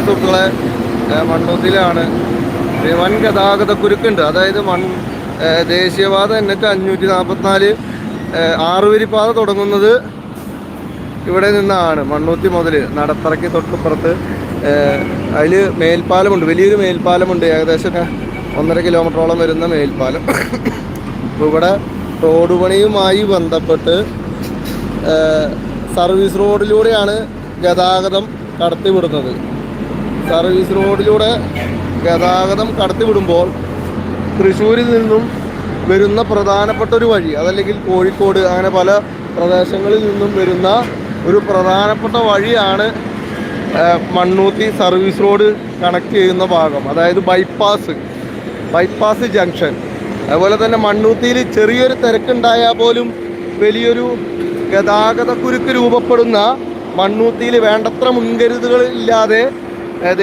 സുഹൃത്തുക്കളെ മണ്ണൂത്തിലാണ്. വൻ ഗതാഗത കുരുക്കുണ്ട്. അതായത് മൺ ദേശീയപാത എൻ എച്ച് അഞ്ഞൂറ്റി നാൽപ്പത്തിനാല് ആറുവരിപ്പാത തുടങ്ങുന്നത് ഇവിടെ നിന്നാണ്. മണ്ണൂത്തി മുതൽ നടത്തറയ്ക്ക് തൊട്ടുപുറത്ത് അതിൽ മേൽപ്പാലമുണ്ട്. വലിയൊരു മേൽപ്പാലമുണ്ട്. ഏകദേശം ഒന്നര കിലോമീറ്ററോളം വരുന്ന മേൽപ്പാലം. അപ്പോൾ ഇവിടെ റോഡ് പണിയുമായി ബന്ധപ്പെട്ട് സർവീസ് റോഡിലൂടെയാണ് ഗതാഗതം കടത്തിവിടുന്നത്. സർവീസ് റോഡിലൂടെ ഗതാഗതം കടത്തിവിടുമ്പോൾ തൃശ്ശൂരിൽ നിന്നും വരുന്ന പ്രധാനപ്പെട്ട ഒരു വഴി അതല്ലെങ്കിൽ കോഴിക്കോട് അങ്ങനെ പല പ്രദേശങ്ങളിൽ നിന്നും വരുന്ന ഒരു പ്രധാനപ്പെട്ട വഴിയാണ് മണ്ണൂത്തി സർവീസ് റോഡ് കണക്ട് ചെയ്യുന്ന ഭാഗം അതായത് ബൈപ്പാസ് ബൈപ്പാസ് ജംഗ്ഷൻ അതുപോലെ തന്നെ മണ്ണൂത്തിയിൽ ചെറിയൊരു തിരക്കുണ്ടായാൽ പോലും വലിയൊരു ഗതാഗത കുരുക്ക് രൂപപ്പെടുന്ന മണ്ണൂത്തിയിൽ വേണ്ടത്ര മുൻകരുതുകൾ ഇല്ലാതെ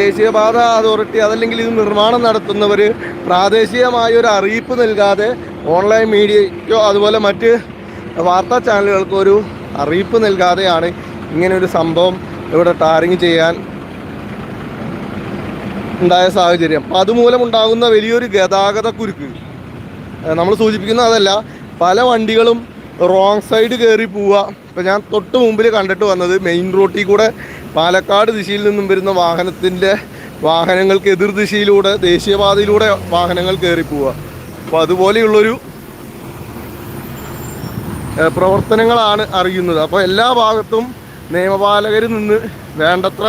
ദേശീയപാത അതോറിറ്റി അതല്ലെങ്കിൽ ഇത് നിർമ്മാണം നടത്തുന്നവർ പ്രാദേശികമായ ഒരു അറിയിപ്പ് നൽകാതെ ഓൺലൈൻ മീഡിയയ്ക്കോ അതുപോലെ മറ്റ് വാർത്താ ചാനലുകൾക്കോ ഒരു അറിയിപ്പ് നൽകാതെയാണ് ഇങ്ങനെ ഒരു സംഭവം ഇവിടെ ടാറിങ് ചെയ്യാൻ ഉണ്ടായ സാഹചര്യം. അപ്പം അതുമൂലം ഉണ്ടാകുന്ന വലിയൊരു ഗതാഗത കുരുക്ക്. നമ്മൾ സൂചിപ്പിക്കുന്ന അതല്ല പല വണ്ടികളും റോങ് സൈഡ് കയറി പോവുക. ഇപ്പം ഞാൻ തൊട്ട് മുമ്പിൽ കണ്ടിട്ട് വന്നത് മെയിൻ റോട്ടിൽ കൂടെ പാലക്കാട് ദിശയിൽ നിന്നും വരുന്ന വാഹനത്തിന്റെ വാഹനങ്ങൾക്ക് എതിർ ദിശയിലൂടെ ദേശീയപാതയിലൂടെ വാഹനങ്ങൾ കയറി പോവുക. അപ്പോൾ അതുപോലെയുള്ളൊരു പ്രവർത്തനങ്ങളാണ് അറിയുന്നത്. അപ്പോൾ എല്ലാ ഭാഗത്തും നിയമപാലകരിൽ നിന്ന് വേണ്ടത്ര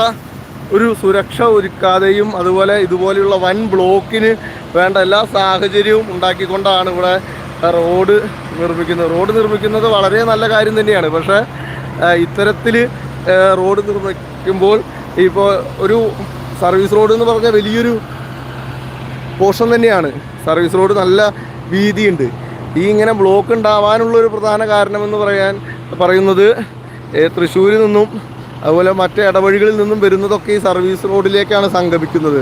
ഒരു സുരക്ഷ ഒരുക്കാതെയും അതുപോലെ ഇതുപോലെയുള്ള വൻ ബ്ലോക്കിന് വേണ്ട എല്ലാ സാഹചര്യവും ഉണ്ടാക്കിക്കൊണ്ടാണ് ഇവിടെ റോഡ് നിർമ്മിക്കുന്നത്. റോഡ് നിർമ്മിക്കുന്നത് വളരെ നല്ല കാര്യം തന്നെയാണ്. പക്ഷേ ഇത്തരത്തിൽ റോഡ് നിർമ്മിക്കുമ്പോൾ ഇപ്പോൾ ഒരു സർവീസ് റോഡ് എന്ന് പറഞ്ഞാൽ വലിയൊരു പോർഷൻ തന്നെയാണ്. സർവീസ് റോഡ് നല്ല വീതിയുണ്ട്. ഈ ഇങ്ങനെ ബ്ലോക്ക് ഉണ്ടാവാനുള്ള ഒരു പ്രധാന കാരണമെന്ന് പറയാൻ പറയുന്നത് തൃശ്ശൂരിൽ നിന്നും അതുപോലെ മറ്റ് ഇടവഴികളിൽ നിന്നും വരുന്നതൊക്കെ ഈ സർവീസ് റോഡിലേക്കാണ് സംഗമിക്കുന്നത്.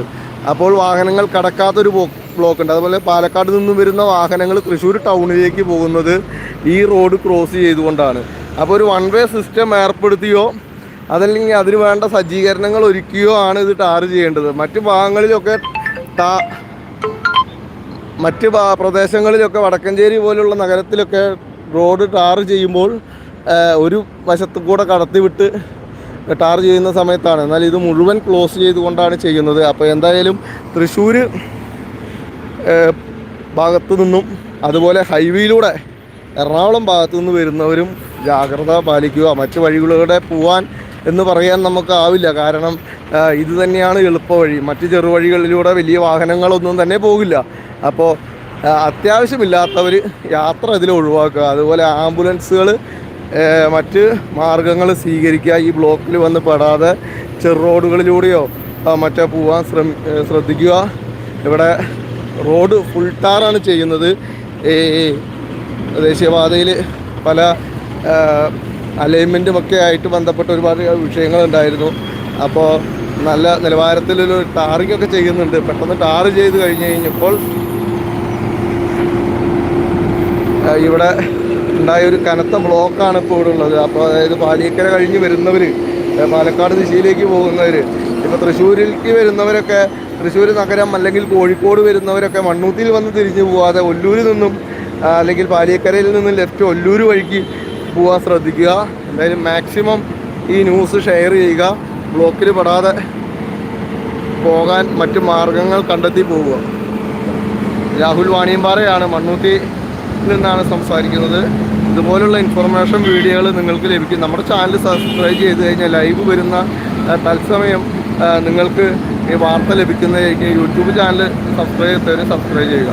അപ്പോൾ വാഹനങ്ങൾ കടക്കാത്തൊരു ബ്ലോക്ക് ഉണ്ട് അതുപോലെ പാലക്കാട് നിന്നും വരുന്ന വാഹനങ്ങൾ തൃശ്ശൂർ ടൗണിലേക്ക് പോകുന്നത് ഈ റോഡ് ക്രോസ് ചെയ്തുകൊണ്ടാണ്. അപ്പോൾ ഒരു വൺ വേ സിസ്റ്റം ഏർപ്പെടുത്തിയോ അതല്ലെങ്കിൽ അതിന് വേണ്ട സജ്ജീകരണങ്ങൾ ഒരുക്കുകയോ ആണ് ഇത് ടാർ ചെയ്യേണ്ടത്. മറ്റു ഭാഗങ്ങളിലൊക്കെ ടാ മറ്റ് പ്രദേശങ്ങളിലൊക്കെ വടക്കഞ്ചേരി പോലുള്ള നഗരത്തിലൊക്കെ റോഡ് ടാർ ചെയ്യുമ്പോൾ ഒരു വശത്തു കൂടെ കടത്തിവിട്ട് ടാർ ചെയ്യുന്ന സമയത്താണ്. എന്നാൽ ഇത് മുഴുവൻ ക്ലോസ് ചെയ്തുകൊണ്ടാണ് ചെയ്യുന്നത്. അപ്പോൾ എന്തായാലും തൃശ്ശൂർ ഭാഗത്തു നിന്നും അതുപോലെ ഹൈവേയിലൂടെ എറണാകുളം ഭാഗത്തു നിന്ന് വരുന്നവരും ജാഗ്രത പാലിക്കുക. മറ്റ് വഴികളിലൂടെ പോവാൻ എന്ന് പറയാൻ നമുക്ക് ആവില്ല. കാരണം ഇത് തന്നെയാണ് എളുപ്പവഴി. മറ്റ് ചെറുവഴികളിലൂടെ വലിയ വാഹനങ്ങളൊന്നും തന്നെ പോകില്ല. അപ്പോൾ അത്യാവശ്യമില്ലാത്തവർ യാത്ര ഇതിൽ ഒഴിവാക്കുക. അതുപോലെ ആംബുലൻസുകൾ മറ്റ് മാർഗങ്ങൾ സ്വീകരിക്കുക. ഈ ബ്ലോക്കിൽ വന്ന് പെടാതെ ചെറു റോഡുകളിലൂടെയോ മറ്റോ പോവാൻ ശ്രമി ശ്രദ്ധിക്കുക. ഇവിടെ റോഡ് ഫുൾ ടാറാണ് ചെയ്യുന്നത്. ഈ ദേശീയപാതയിൽ പല അലൈൻമെന്റും ഒക്കെ ആയിട്ട് ബന്ധപ്പെട്ട ഒരുപാട് വിഷയങ്ങളുണ്ടായിരുന്നു. അപ്പോൾ നല്ല നിലവാരത്തിലൊരു ടാറിംഗ് ഒക്കെ ചെയ്യുന്നുണ്ട്. പെട്ടെന്ന് ടാർ ചെയ്ത് കഴിഞ്ഞ് കഴിഞ്ഞപ്പോൾ ഇവിടെ ഉണ്ടായ ഒരു കനത്ത ബ്ലോക്കാണ് ഇപ്പോൾ ഇവിടെ ഉള്ളത്. അപ്പോൾ അതായത് പാലിയക്കര കഴിഞ്ഞ് വരുന്നവർ പാലക്കാട് ദിശയിലേക്ക് പോകുന്നവർ ഇപ്പോൾ തൃശ്ശൂരിലേക്ക് വരുന്നവരൊക്കെ തൃശ്ശൂർ നഗരം അല്ലെങ്കിൽ കോഴിക്കോട് വരുന്നവരൊക്കെ മണ്ണൂത്തിയിൽ വന്ന് തിരിഞ്ഞു പോവാതെ ഒല്ലൂരിൽ നിന്നും അല്ലെങ്കിൽ പാലിയക്കരയിൽ നിന്നും ലെഫ്റ്റ് ഒല്ലൂർ വഴിക്ക് പോകാൻ ശ്രദ്ധിക്കുക. എന്തായാലും മാക്സിമം ഈ ന്യൂസ് ഷെയർ ചെയ്യുക. ബ്ലോക്കിൽ പെടാതെ പോകാൻ മറ്റു മാർഗങ്ങൾ കണ്ടെത്തി പോവുക. രാഹുൽ വാണിയമ്പാറയാണ് മണ്ണൂത്തി നിന്നാണ് സംസാരിക്കുന്നത്. ഇതുപോലുള്ള ഇൻഫർമേഷൻ വീഡിയോകൾ നിങ്ങൾക്ക് ലഭിക്കും. നമ്മുടെ ചാനൽ സബ്സ്ക്രൈബ് ചെയ്ത് കഴിഞ്ഞാൽ ലൈവ് വരുന്ന തത്സമയം നിങ്ങൾക്ക് ഈ വാർത്ത ലഭിക്കുന്നതായിരിക്കും യൂട്യൂബ് ചാനൽ സബ്സ്ക്രൈബ് ചെയ്തവർ സബ്സ്ക്രൈബ് ചെയ്യുക.